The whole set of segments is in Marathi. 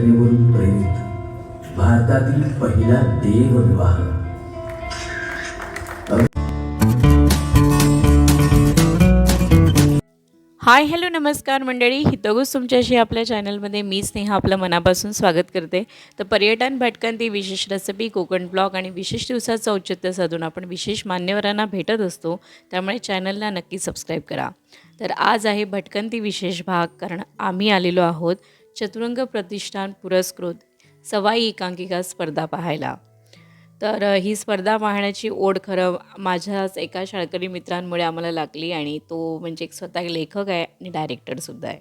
घटनेवरून प्रेरित भारतातील पहिला देवविवाह. हाय हॅलो नमस्कार मंडळी. हितगुज तुमच्याशी आपल्या चॅनलमध्ये मी स्नेहा आपलं मनापासून स्वागत करते. तर पर्यटन भटकंती विशेष रेसिपी कोकण ब्लॉग आणि विशेष दिवसाचं औचित्य साधून आपण विशेष मान्यवरांना भेटत असतो. त्यामुळे चॅनलला नक्की सबस्क्राईब करा. तर आज आहे भटकंती विशेष भाग. कारण आम्ही आलेलो आहोत चतुरंग प्रतिष्ठान पुरस्कृत सवाई एकांकिका स्पर्धा पाहायला. तर ही स्पर्धा पाहण्याची ओढ खरं माझ्याच एका शाळकरी मित्रांमुळे आम्हाला लागली आणि तो म्हणजे एक स्वतः लेखक आहे आणि डायरेक्टरसुद्धा आहे.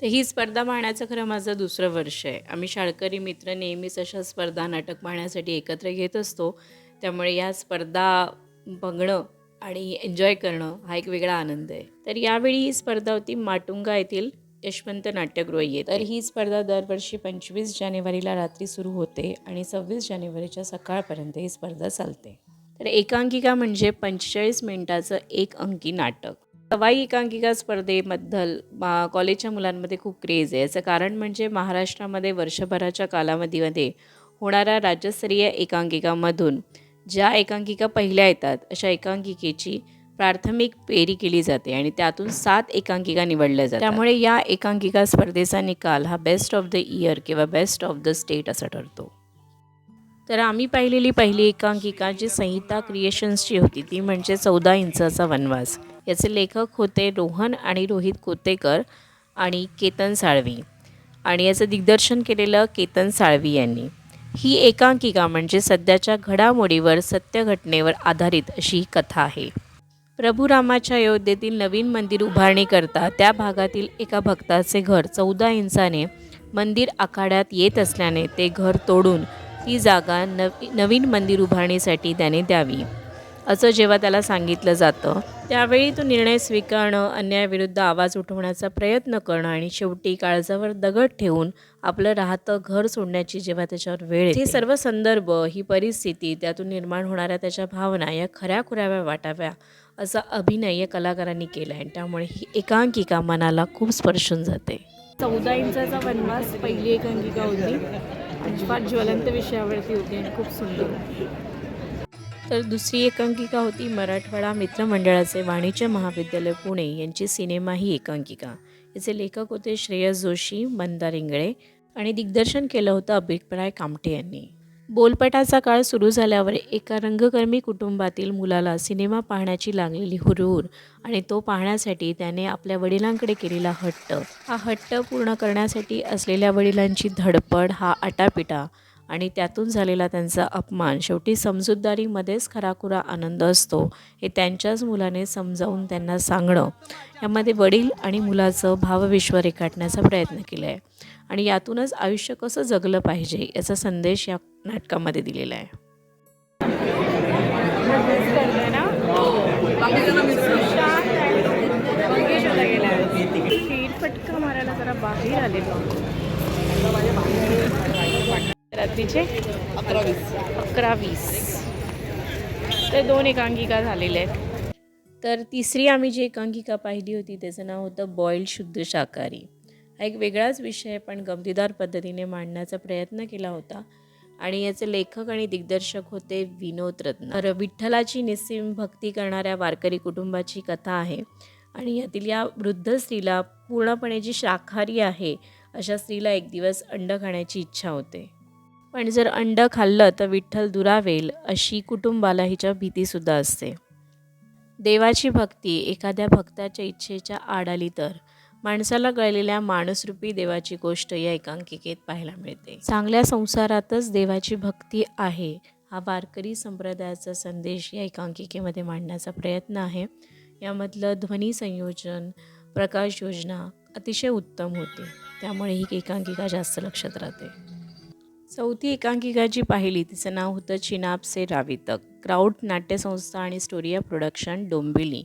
तर ही स्पर्धा पाहण्याचं खरं माझं दुसरं वर्ष आहे. आम्ही शाळकरी मित्र नेहमीच अशा स्पर्धा नाटक पाहण्यासाठी एकत्र घेत असतो. त्यामुळे या स्पर्धा बघणं आणि एन्जॉय करणं हा एक वेगळा आनंद आहे. तर यावेळी ही स्पर्धा होती माटुंगा येथील यशवंत नाट्यगृह येत. तर ही स्पर्धा दरवर्षी पंचवीस जानेवारीला रात्री सुरू होते आणि सव्वीस जानेवारीच्या सकाळपर्यंत ही स्पर्धा चालते. तर एकांकिका म्हणजे पंचेचाळीस मिनिटाचं एक अंकी नाटक. सवाई एकांकिका स्पर्धेबद्दल मा कॉलेजच्या मुलांमध्ये खूप क्रेज आहे. याचं कारण म्हणजे महाराष्ट्रामध्ये वर्षभराच्या कालावधीमध्ये होणाऱ्या राज्यस्तरीय एकांकिकामधून ज्या एकांकिका पहिल्या येतात अशा एकांकिकेची प्राथमिक पेरी केली जाते आणि त्यातून सात एकांकिका निवडल्या जातात. त्यामुळे या एकांकिका स्पर्धेचा निकाल हा बेस्ट ऑफ द इयर किंवा बेस्ट ऑफ द स्टेट असा ठरतो. तर आम्ही पाहिलेली पहिली एकांकिका जी संहिता क्रिएशन्सची होती ती म्हणजे चौदा इंचाचा वनवास. याचे लेखक होते रोहन आणि रोहित कोतेकर आणि केतन साळवी. आणि याचं दिग्दर्शन केलेलं केतन साळवी यांनी. ही एकांकिका म्हणजे सध्याच्या घडामोडीवर सत्य घटनेवर आधारित अशी ही कथा आहे. प्रभू रामाच्या अयोध्येतील नवीन मंदिर उभारणी करता त्या भागातील एका भक्ताचे घर चौदा इंचाने मंदिर आखाड्यात येत असल्याने ते घर तोडून ती जागा नवी नवीन मंदिर उभारणीसाठी त्याने द्यावी. असं जेव्हा त्याला सांगितलं जातं त्यावेळी तो निर्णय स्वीकारणं अन्यायाविरुद्ध आवाज उठवण्याचा प्रयत्न करणं आणि शेवटी काळजावर दगड ठेवून आपलं राहतं घर सोडण्याची जेव्हा त्याच्यावर वेळ हे सर्व संदर्भ ही परिस्थिती त्यातून निर्माण होणाऱ्या त्याच्या भावना या खऱ्या खुऱ्याव्या वाटाव्या. असा अभिनय या कलाकारांनी केला आहे. त्यामुळे ही एकांकिका मनाला खूप स्पर्शून जाते. चौदा इंचाचा वनवास पहिली एकांकिका होती. फार ज्वलंत विषयावरती होती आणि खूप सुंदर होती. तर दुसरी एकांकिका होती मराठवाडा मित्रमंडळाचे वाणिज्य महाविद्यालय पुणे यांची सिनेमा ही एकांकिका याचे लेखक होते श्रेयस जोशी मंदार इंगळे आणि दिग्दर्शन केलं होतं अभिप्राय कामटे यांनी. बोलपटाचा काळ सुरू झाल्यावर एका रंगकर्मी कुटुंबातील मुलाला सिनेमा पाहण्याची लागलेली हुरहुर आणि तो पाहण्यासाठी त्याने आपल्या वडिलांकडे केलेला हट्ट. हा हट्ट पूर्ण करण्यासाठी असलेल्या वडिलांची धडपड हा आटापिटा आणि त्यातून झालेला त्यांचा अपमान. शेवटी समजूतदारीमध्येच खराखुरा आनंद असतो हे त्यांच्याच मुलाने समजावून त्यांना सांगणं. यामध्ये वडील आणि मुलाचं भावविश्व रेखाटण्याचा प्रयत्न केला आहे आणि यातूनच आयुष्य कसं जगलं पाहिजे याचा संदेश या नाटकामध्ये दिलेला आहे. फटका मारायला जरा बाहेर आलेलो रात्रीचे अकरा वीस तर दोन एकांकिका झालेल्या आहेत. तर तिसरी आम्ही जी एकांकिका पाहिली होती त्याचं नाव होतं बॉईल शुद्ध शाकाहारी. हा एक वेगळाच विषय पण गमतीदार पद्धतीने मांडण्याचा प्रयत्न केला होता. आणि याचे लेखक आणि दिग्दर्शक होते विनोद रत्न. तर विठ्ठलाची निस्सीम भक्ती करणाऱ्या वारकरी कुटुंबाची कथा आहे. आणि यातील या वृद्ध स्त्रीला पूर्णपणे जी शाकाहारी आहे अशा स्त्रीला एक दिवस अंड खाण्याची इच्छा होते. पण जर अंडं खाल्लं तर विठ्ठल दुरावेल अशी कुटुंबाला हिच्या भीतीसुद्धा असते. देवाची भक्ती एखाद्या भक्ताच्या इच्छेच्या आड आली तर? माणसाला कळलेल्या माणसरूपी देवाची गोष्ट या एकांकिकेत पाहायला मिळते. चांगल्या संसारातच देवाची भक्ती आहे हा वारकरी संप्रदायाचा संदेश या एकांकिकेमध्ये मांडण्याचा प्रयत्न आहे. यामधलं ध्वनी संयोजन प्रकाश योजना अतिशय उत्तम होती. त्यामुळे ही एकांकिका जास्त लक्षात राहते. चौथी एकांकिका जी पाहिली तिचं नाव होतं चिनापसे रावितक. क्राऊड नाट्यसंस्था आणि स्टोरिया प्रोडक्शन डोंबिवली.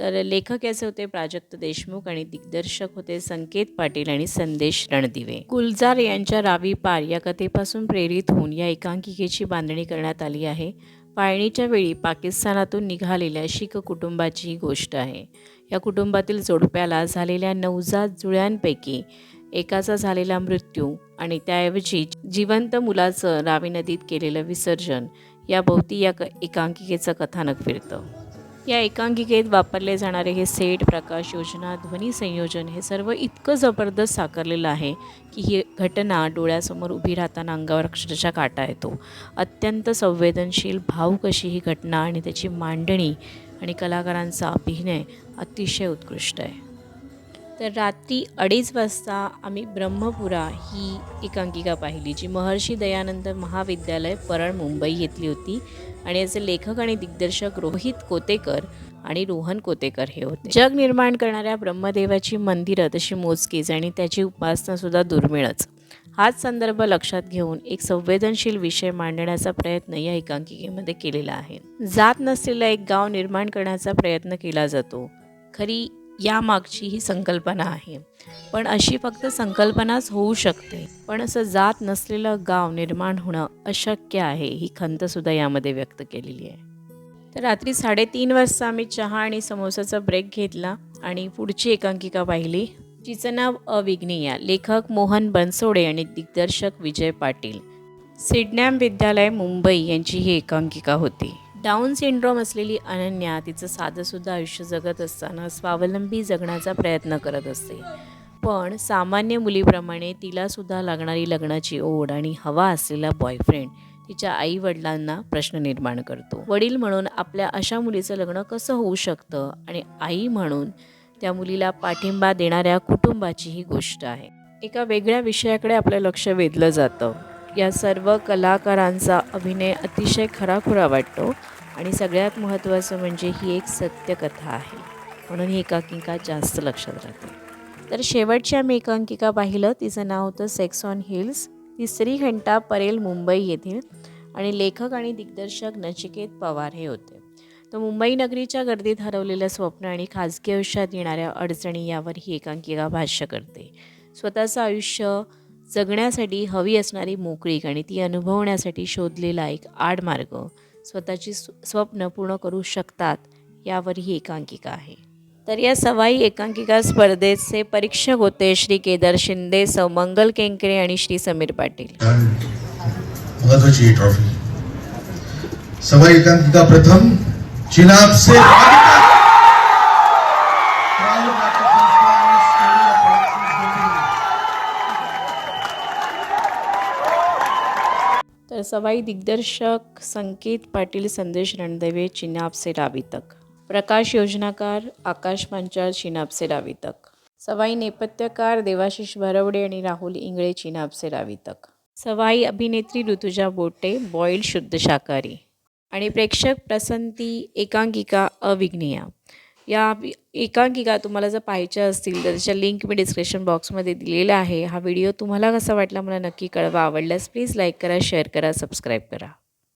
तर लेखक याचे होते प्राजक्त देशमुख आणि दिग्दर्शक होते संकेत पाटील आणि संदेश रणदिवे. गुलजार यांच्या रावी पार या कथेपासून प्रेरित होऊन या एकांकिकेची बांधणी करण्यात आली आहे. पाळणीच्या वेळी पाकिस्तानातून निघालेल्या शीख कुटुंबाची ही गोष्ट आहे. या कुटुंबातील जोडप्याला झालेल्या नवजात जुळ्यांपैकी एकाचा झालेला मृत्यू आणि त्याऐवजी जिवंत मुलाचं रावी नदीत केलेलं विसर्जन याभोवती या क एकांकिकेचं कथानक फिरतं. या एकांकिकेत वापरले जाणारे हे सेट प्रकाश योजना ध्वनी संयोजन हे सर्व इतकं जबरदस्त साकारलेलं आहे की ही घटना डोळ्यासमोर उभी राहताना अंगावर अक्षरशः काटा येतो. अत्यंत संवेदनशील भावूक अशी ही घटना आणि त्याची मांडणी आणि कलाकारांचा अभिनय अतिशय उत्कृष्ट आहे. तर रात्री अडीच वाजता आम्ही ब्रह्मपुरा ही एकांकिका पाहिली जी महर्षी दयानंद महाविद्यालय परळ मुंबई घेतली होती. आणि याचे लेखक आणि दिग्दर्शक रोहित कोतेकर आणि रोहन कोतेकर हे होते. जग निर्माण करणाऱ्या ब्रह्मदेवाची मंदिरं तशी मोजकीच आणि त्याची उपासनासुद्धा दुर्मिळच. हाच संदर्भ लक्षात घेऊन एक संवेदनशील विषय मांडण्याचा प्रयत्न या एकांकिकेमध्ये केलेला आहे. जात नसलेलं एक गाव निर्माण करण्याचा प्रयत्न केला जातो. खरी यामागची ही संकल्पना आहे. पण अशी फक्त संकल्पनाच होऊ शकते. पण असं जात नसलेलं गाव निर्माण होणं अशक्य आहे ही खंतसुद्धा यामध्ये व्यक्त केलेली आहे. तर रात्री साडेतीन वाजता आम्ही चहा आणि समोसाचा ब्रेक घेतला आणि पुढची एकांकिका पाहिली. जिचं नाव अविघ्निया लेखक मोहन बनसोडे आणि दिग्दर्शक विजय पाटील. सिडनॅम विद्यालय मुंबई यांची ही एकांकिका होती. डाऊन सिंड्रोम असलेली अनन्या तिचं साधंसुद्धा आयुष्य जगत असताना स्वावलंबी जगण्याचा प्रयत्न करत असते. पण सामान्य मुलीप्रमाणे तिलासुद्धा लागणारी लग्नाची ओढ आणि हवा असलेला बॉयफ्रेंड तिच्या आई वडिलांना प्रश्न निर्माण करतो. वडील म्हणून आपल्या अशा मुलीचं लग्न कसं होऊ शकतं आणि आई म्हणून त्या मुलीला पाठिंबा देणाऱ्या कुटुंबाची ही गोष्ट आहे. एका वेगळ्या विषयाकडे आपलं लक्ष वेधलं जातं. या सर्व कलाकारांचा अभिनय अतिशय खराखुरा वाटतो. आणि सगळ्यात महत्त्वाचं म्हणजे ही एक सत्यकथा आहे. म्हणून ही एकांकिका जास्त लक्षात राहते. तर शेवटची आम्ही एकांकिका पाहिलं तिचं नाव होतं सेक्स ऑन हिल्स तिसरी घंटा परेल मुंबई येथील आणि लेखक आणि दिग्दर्शक नचिकेत पवार हे होते. तर मुंबई नगरीच्या गर्दीत हरवलेलं स्वप्न आणि खाजगी आयुष्यात येणाऱ्या अडचणी यावर ही एकांकिका भाष्य करते. स्वतःचं आयुष्य जगण्यासाठी हवी असणारी मोकळीक आणि ती अनुभवण्यासाठी शोधलेला एक आडमार्ग स्वतःची स्वप्न पूर्ण करू शकतात यावर ही एकांकिका आहे. तर या सवाई एकांकिका स्पर्धेचे परीक्षक होते श्री केदार शिंदे सौ मंगल केंकरे आणि श्री समीर पाटील. महत्वाची ट्रॉफी सवाई एकांकिका प्रथम चिनाब से तर सवाई दिग्दर्शक संकेत पाटील संदेश रणदेवे चिनाबसे रावी तक प्रकाश योजनाकार आकाश पांचाळ चिनाबसे रावी तक सवाई नेपथ्यकार देवाशिष भरवडे आणि राहुल इंगळे चिनाबसे रावी तक सवाई अभिनेत्री ऋतुजा बोटे बॉईल शुद्ध शाकाहारी. आणि प्रेक्षक प्रसंती एकांकिका अविघ्निया. या एकांकिका तुम्हाला जर पाहायच्या असतील तर त्याच्या लिंक मी डिस्क्रिप्शन बॉक्समध्ये दिलेला आहे. हा व्हिडिओ तुम्हाला कसा वाटला मला नक्की कळवा. आवडल्यास प्लीज लाईक करा शेअर करा सबस्क्राईब करा.